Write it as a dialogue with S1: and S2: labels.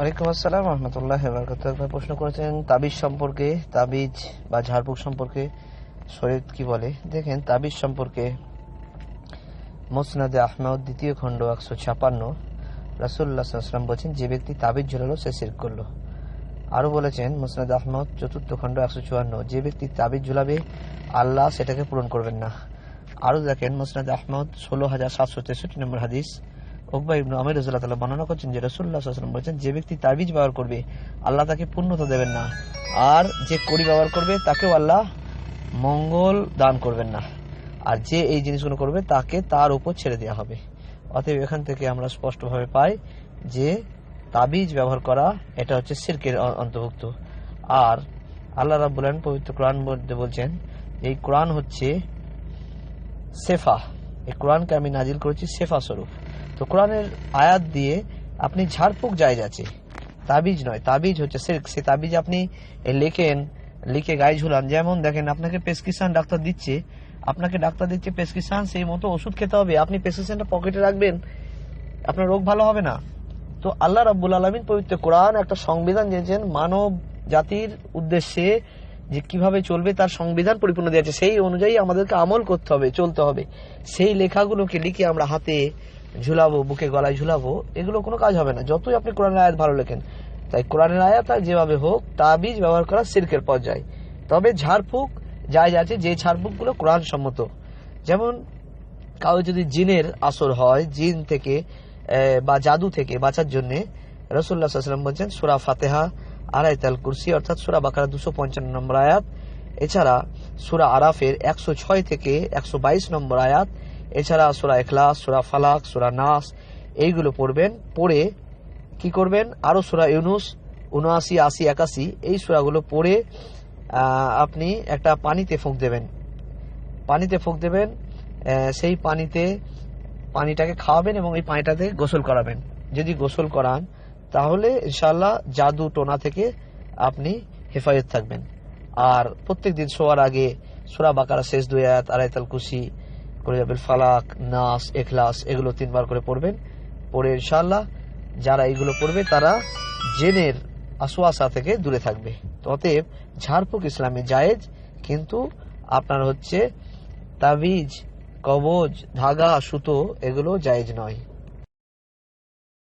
S1: ওয়ালাইকুম আসসালাম রহমতুল্লাহ বরকত একবার প্রশ্ন করেছেন, তাবিজ সম্পর্কে, তাবিজ বা ঝাড়ফুঁক সম্পর্কে শরীর কি বলে? দেখেন, তাবিজ সম্পর্কে মোসনাদে আহমেদ দ্বিতীয় খণ্ড একশো ছাপান্ন রাসুল্লাহাম বলছেন, যে ব্যক্তি তাবিজ ঝুলালো, সে সির করল। আরও বলেছেন, মুসনাদ আহমদ চতুর্থ খণ্ড একশো চুয়ান্ন, যে ব্যক্তি তাবিজ ঝুলাবে, আল্লাহ সেটাকে পূরণ করবেন না। আরও দেখেন, মুসনাদ আহমদ ষোলো হাজার সাতশো তেষট্টি নম্বর হাদিস ওকবা ইবনু আমির রাজুল্লাহ তালা বর্ণনা করছেন যে রসুল্লাহ সাল্লাম বলছেন, যে ব্যক্তি তাবিজ ব্যবহার করবে, আল্লাহ তাকে পূর্ণতা দেবেন না। আর যে কড়ি ব্যবহার করবে, তাকেও আল্লাহ মঙ্গল দান করবেন না। আর যে এই জিনিসগুলো করবে, তাকে তার উপর ছেড়ে দেওয়া হবে। অতএব এখান থেকে আমরা স্পষ্টভাবে পাই যে তাবিজ ব্যবহার করা, এটা হচ্ছে সিরকের অন্তর্ভুক্ত। আর আল্লাহ আলামিন পবিত্র কোরআন বলছেন, এই কোরআন হচ্ছে সেফা এই কোরআনকে আমি নাজিল করেছি সেফা স্বরূপ। তো কোরআনের আয়াত দিয়ে আপনি ঝাড়ফুঁক জায়জ আছে। তাবিজ নয়, তাবিজ হচ্ছে সিল্ক। সে তাবিজ আপনি লেখেন, লিখে গায়ে ঝুলান। যেমন দেখেন, আপনাকে প্রেসক্রিপশন ডাক্তার দিচ্ছে, আপনাকে ডাক্তার দিচ্ছে প্রেসক্রিপশন, সেই মতো ওষুধ খেতে হবে। আপনি প্রেসক্রিপশনটা পকেটে রাখবেন, আপনার রোগ ভালো হবে না। তো আল্লাহ রাব্বুল আলমিন পবিত্র কোরআন একটা সংবিধান দিয়েছেন মানব জাতির উদ্দেশ্যে, যে কীভাবে চলবে তার সংবিধান পরিপূর্ণ দিয়েছে। সেই অনুযায়ী আমাদেরকে আমল করতে হবে, চলতে হবে। সেই লেখাগুলোকে লিখে আমরা হাতে ঝুলাবো, বুকে গলায় ঝুলাবো, এগুলো কোনো কাজ হবে না। যতই আপনি কোরআনের আয়াত ভালো লেখেন, তাই কোরআনের আয়াত আর যেভাবে হোক, তাবিজ ব্যবহার করা সিল্কের পর্যায়ে। তবে ঝাড়ফুঁক যায় আছে, যে ঝাড়ফুঁকগুলো কোরআন সম্মত যেমন কাউ যদি জিনের আসর হয়, জিন থেকে বা জাদু থেকে বাঁচার জন্য রসুল্লাহ সাল্লাম বলছেন, সুরা ফাতেহা আড়াইতাল কুরসি অর্থাৎ সুরা বাকারা দুশো পঞ্চান্ন নম্বর আয়াত। এছাড়া, সুরা আরাফের একশো ছয় থেকে একশো বাইশ নম্বর আয়াত এছাড়া সুরা এখলাস সুরা ফালাক, সুরা নাস, এইগুলো পড়বেন, পড়ে কি করবেন? আরও সুরা ইউনুস, উনআশি, আশি, একাশি, এই সুরাগুলো পড়ে আপনি একটা পানিতে ফুঁক দেবেন। পানিতে ফুঁক দেবেন সেই পানিতে পানিটাকে খাওয়াবেন এবং এই পানিটাতে গোসল করাবেন। যদি গোসল করান, তাহলে ইনশাল্লাহ জাদু টোনা থেকে আপনি হেফাজত থাকবেন। আর প্রত্যেক দিন শোয়ার আগে সুরা বাকারা শেষ দুই আয়াত আড়াইতাল কুশি করে যাবেন, ফালাক, নাস, এখলাস, এগুলো তিনবার করে পড়বেন। পড়ে ইনশাল্লাহ যারা এগুলো পড়বে, তারা জেনের আসোয়াশা থেকে দূরে থাকবে। অতএব ঝাড়ফুঁক ইসলামে জায়েজ, কিন্তু আপনার হচ্ছে তাবিজ, কবজ, ধাগা, সুতো, এগুলো জায়েজ নয়।